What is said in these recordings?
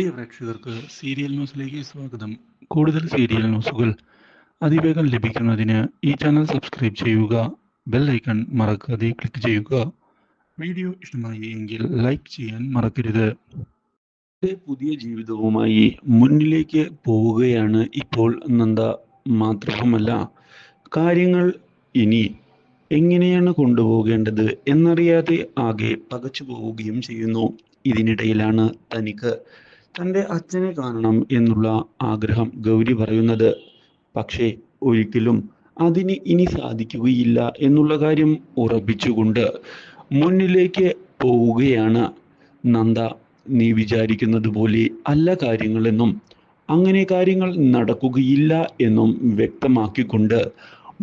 പ്രിയ പ്രേക്ഷകർക്ക് സീരിയൽ ന്യൂസിലേക്ക് സ്വാഗതം. കൂടുതൽ സീരിയൽ ന്യൂസുകൾ അതിവേഗം ലഭിക്കുന്നതിന് ഈ ചാനൽ സബ്സ്ക്രൈബ് ചെയ്യുക ബെൽ ഐക്കൺ മറക്കാതെ ക്ലിക്ക് ചെയ്യുക. വീഡിയോ ഇഷ്ടമായി എങ്കിൽ ലൈക്ക് ചെയ്യാൻ മറക്കരുത്. പുതിയ ജീവിതവുമായി മുന്നിലേക്ക് പോവുകയാണ് ഇപ്പോൾ നന്ദ. മാത്രവുമല്ല കാര്യങ്ങൾ ഇനി എങ്ങനെയാണ് കൊണ്ടുപോകേണ്ടത് എന്നറിയാതെ ആകെ പകച്ചു പോവുകയും ചെയ്യുന്നു. ഇതിനിടയിലാണ് തനിക്ക് തന്റെ അച്ഛനെ കാണണം എന്നുള്ള ആഗ്രഹം ഗൗരി പറയുന്നത്. പക്ഷേ ഒരിക്കലും അതിന് ഇനി സാധിക്കുകയില്ല എന്നുള്ള കാര്യം ഉറപ്പിച്ചുകൊണ്ട് മുന്നിലേക്ക് പോവുകയാണ് നന്ദ. നീ വിചാരിക്കുന്നത് പോലെ അല്ല കാര്യങ്ങളെന്നും അങ്ങനെ കാര്യങ്ങൾ നടക്കുകയില്ല എന്നും വ്യക്തമാക്കിക്കൊണ്ട്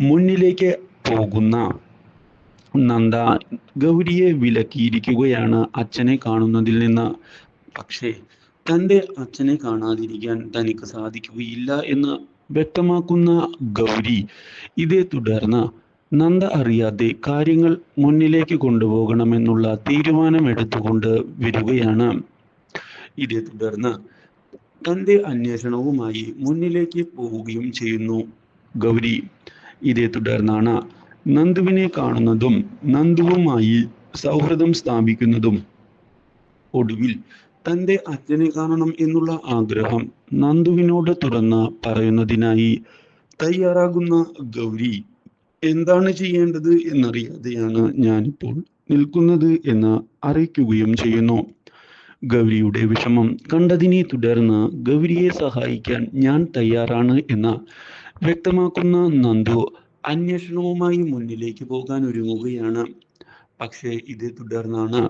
മുന്നിലേക്ക് പോകുന്ന നന്ദ ഗൗരിയെ വിലക്കിയിരിക്കുകയാണ് അച്ഛനെ കാണുന്നതിൽ നിന്ന്. പക്ഷേ തന്റെ അച്ഛനെ കാണാതിരിക്കാൻ തനിക്ക് സാധിക്കുകയില്ല എന്ന് വ്യക്തമാക്കുന്ന ഗൗരി ഇതേ തുടർന്ന് നന്ദ അറിയാതെ കാര്യങ്ങൾ മുന്നിലേക്ക് കൊണ്ടുപോകണമെന്നുള്ള തീരുമാനം എടുത്തുകൊണ്ട് വരികയാണ്. ഇതേ തുടർന്ന് തന്റെ അന്വേഷണവുമായി മുന്നിലേക്ക് പോവുകയും ചെയ്യുന്നു ഗൗരി. ഇതേ തുടർന്നാണ് നന്ദുവിനെ കാണുന്നതും നന്ദുവുമായി സൗഹൃദം സ്ഥാപിക്കുന്നതും ഒടുവിൽ തന്റെ അച്ഛനെ കാണണം എന്നുള്ള ആഗ്രഹം നന്ദുവിനോട് തുറന്ന് പറയുന്നതിനായി തയ്യാറാകുന്ന ഗൗരി എന്താണ് ചെയ്യേണ്ടത് എന്നറിയാതെയാണ് ഞാനിപ്പോൾ നിൽക്കുന്നത് എന്ന് അറിയിക്കുകയും ചെയ്യുന്നു. ഗൗരിയുടെ വിഷമം കണ്ടതിനെ തുടർന്ന് ഗൗരിയെ സഹായിക്കാൻ ഞാൻ തയ്യാറാണ് എന്ന് വ്യക്തമാക്കുന്ന നന്ദു അന്വേഷണവുമായി മുന്നിലേക്ക് പോകാൻ ഒരുങ്ങുകയാണ്. പക്ഷേ ഇതേ തുടർന്നാണ്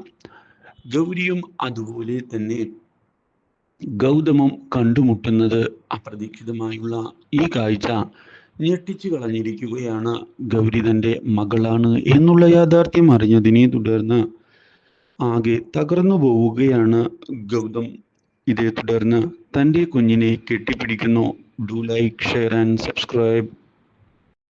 ഗൗരിയും അതുപോലെ തന്നെ ഗൗതമം കണ്ടുമുട്ടുന്നത് അപ്രതീക്ഷിതമായുള്ള ഈ കാഴ്ച ഞെട്ടിച്ചു കളഞ്ഞിരിക്കുകയാണ് ഗൗരി തന്റെ മകളാണ് എന്നുള്ള യാഥാർത്ഥ്യം അറിഞ്ഞതിനെ തുടർന്ന് ആകെ തകർന്നു പോവുകയാണ് ഗൗതം. ഇതേ തുടർന്ന് തന്റെ കുഞ്ഞിനെ കെട്ടിപ്പിടിക്കുന്നു. Do like share and subscribe